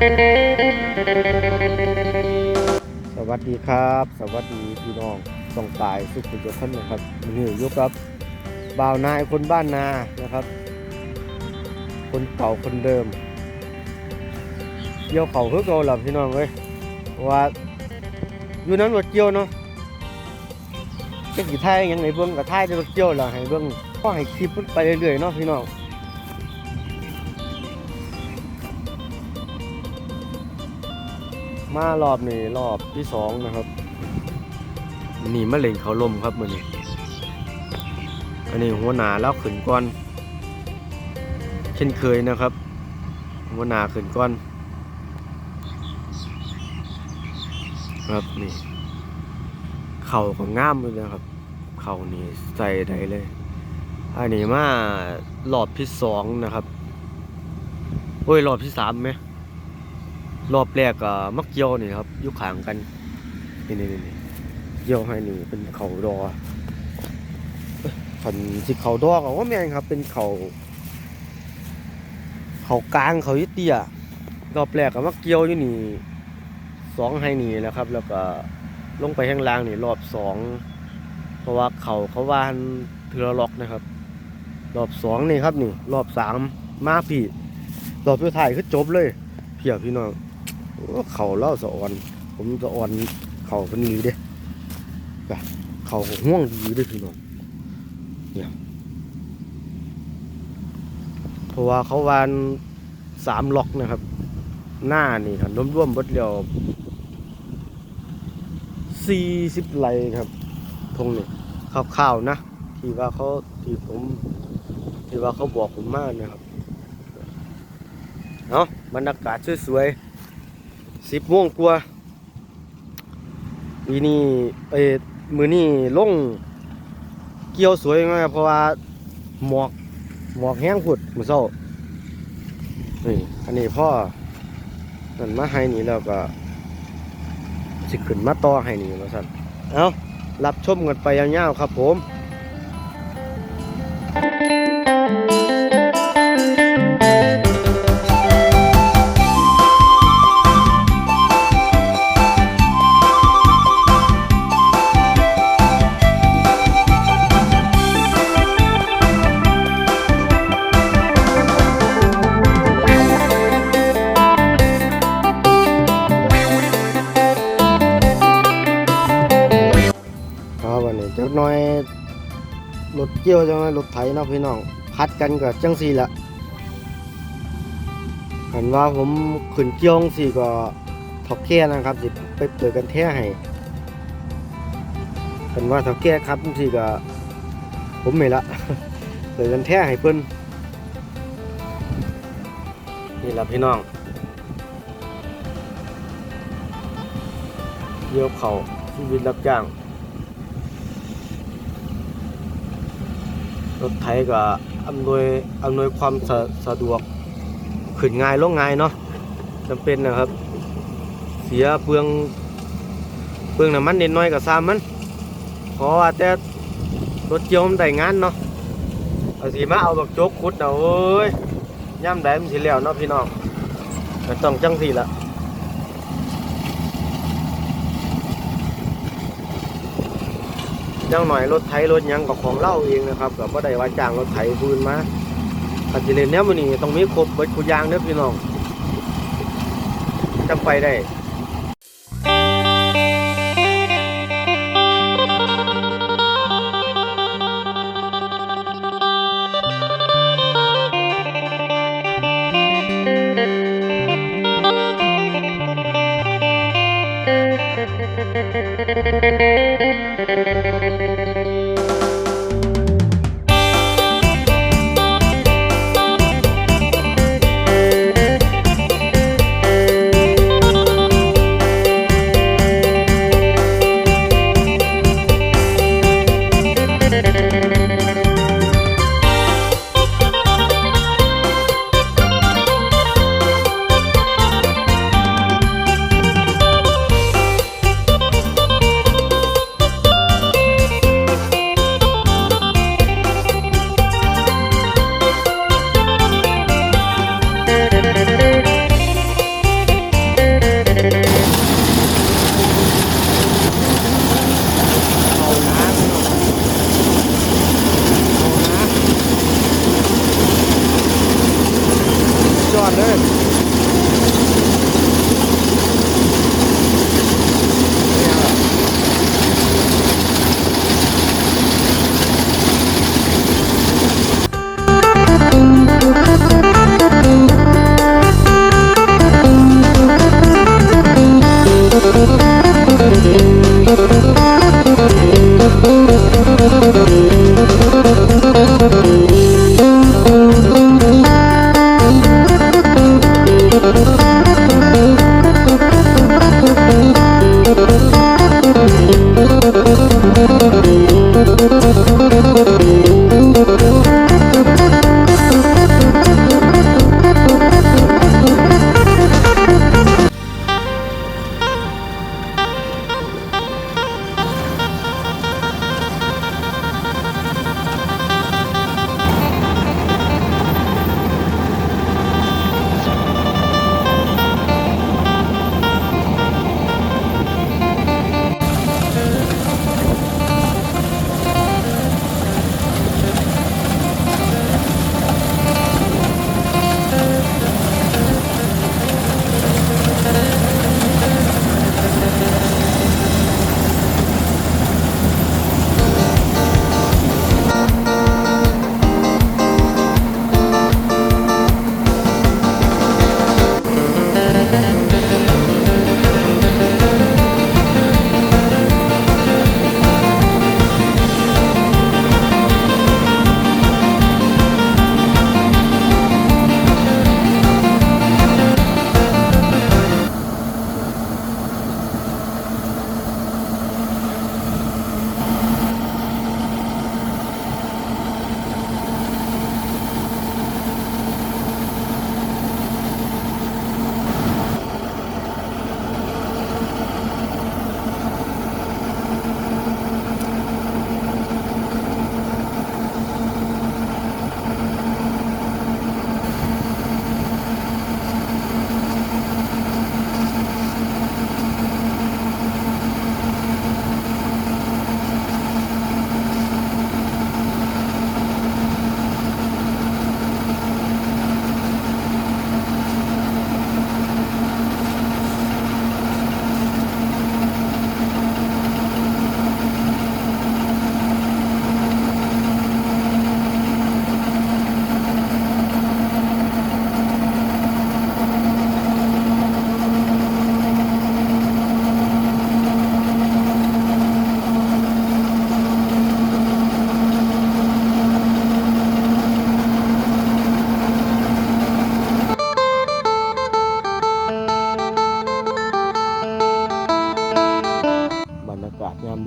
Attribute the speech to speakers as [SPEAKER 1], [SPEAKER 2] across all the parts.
[SPEAKER 1] สวัสดีครับ สวัสดีพี่น้องส่องตายสุขุมยศท่านนะครับวันนี้อยู่กับบ่าวนายคนบ้านนานะครับ คนเก่าคนเดิมเกี่ยวเข่าเพื่อเก่าหลับพี่น้องเว้ยว่าอยู่นั้นรถเกี่ยวเนาะเจ้ากี่ท้ายยังไงเบิ้งกับท้ายจะเกี่ยวล่ะให้เบิ้งก็ให้คลิปไปเรื่อยๆเนาะพี่น้อง มารอบนี้รอบที่สองนะครับ นี่มะเร็งเขาลมครับมือนี้อันนี้หัวหนาแล้วขึ้นก้อน เช่นเคยนะครับ หัวหนาขึ้นก้อน ครับนี่เข่าก็ง่ามเลยนะครับ เข่านี่ใส่ได้เลย อันนี้มารอบที่สองนะครับโอ้ยรอบที่สามไหม รอบแรกก็มักเกี่ยวนี่ครับอยุคขางกันนี่นี่นี่เกี่ยวให้นี่เป็นเขาดอขันสิเขาดอกว่าแม่นครับ เป็นเขาเขากลางเขายิเตียรอบแรกก็มักเกี่ยวอยู่นี่สองให้นี่แล้วครับ แล้วก็ลงไปข้างล่างนี่รอบสองเพราะว่าเขาเขาวานเทอล็อกนะครับ รอบสองนี่ครับนี่ รอบสามมาพี่รอบสุดท้ายคือจบเลยเพียพี่น้อง เขาเล่าสะอ่อน ผมสะอ่อนเขาเป็นดีเด้กะเขาห่วงดีด้พี่น้องเนี่ยเพราะว่าเขาวานสามล็อกนะครับ หน้านี่ครับร่วมๆบดเดียวสี่สิบไลครับทงนี่ข้าวๆนะ ที่ว่าเขาที่ผมที่ว่าเขาบอกผมมากนะครับเอาะบรรยากาศสวยๆ สิบโมงกว่าปีนี้เอ้มือนี่ลงเกี่ยวสวยมากเพราะว่าหมอกหมอกแห้งผุดมือเศร้านี่อันนี้พ่อนั่นมาให้นี่แล้วก็สิขึ้นมาต่อให้นี่แล้วสั่นเอารับชมกันไปยาวๆครับผม รถเกี่ยวจังไงรถไถเนาะพี่น้องพัดกันกับจังสี่ละเห็นว่าผมขึ้นเกี่ยวสี่ก็ถอกแค่นะครับสิไปเปิดกันแท้ให้เห็นว่าถอกแค่ครับจังสี่ก็ผมไม่ละเปิดกันแท้ให้เพิ่นนี่ละพี่น้องเกี่ยวเขาชีวิตรับจ้าง รถไถก็อำนวยอำนวยความสะสะดวกขึ้นง่ายลงง่ายเนาะจำเป็นนะครับ เสียเปลืองเปลืองน้ำมันนิดหน้อยกับซ้ำมันเพราะว่าแต่รถเกี่ยวมันได้งานเนาะเอาสีมาเอาบักโจกขุดเอาเอ้ยย่ำได้มันสิแล้วเนาะพี่น้องก็ต้องจังสีละ ยังหน่อยรถไถรถยังกับของเล่าเองนะครับกับว่าได้ว่าจ้างรถไถพื้นมาปัจจุบันเนี้ยมันนี่ต้องมีครบเบิดคุยางเด้อพี่น้องจังไปได้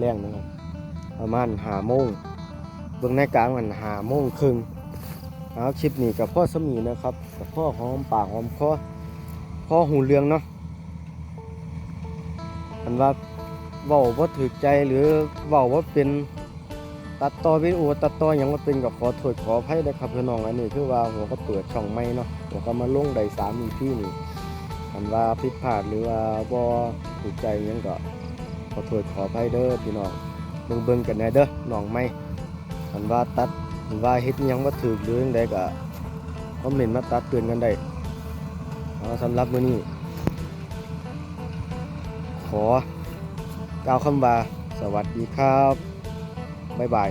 [SPEAKER 1] รยากาศยามแรงนะครับ ประมาณหาโมงเบื้องในกลางมันหาโมงครึ่งเอาคลิปนี้กับพ่อสมีนะครับกับพ่อหอมปากหอมคอพ่อหูเรืองเนาะอันว่าเว้าว่าถือใจหรือเว้าว่าเป็นตัดต่อวิดีโอตัดต่ออย่างว่าเป็นกับขอโทษขออภัยนะครับพี่น้องอันนี้คือว่าหัวก็เปิดช่องใหม่เนาะหัวก็มาลงได้สามีพี่นี่อันว่าผิดพลาดหรือว่าบ่ถูกใจยังก็ ขอโทษขออภัยเด้อพี่น้องเบิ่งเบิ่งกันแหน่เด้อน้องไม่คันว่าตัดคันว่าเฮ็ดอิหยังว่าถือหรือยังไดก็คอมเมนต์มาตัดเตือนกันได้เอาสำหรับมื้อนี้ ขอกล่าวคำว่าสวัสดีครับบ๊ายบาย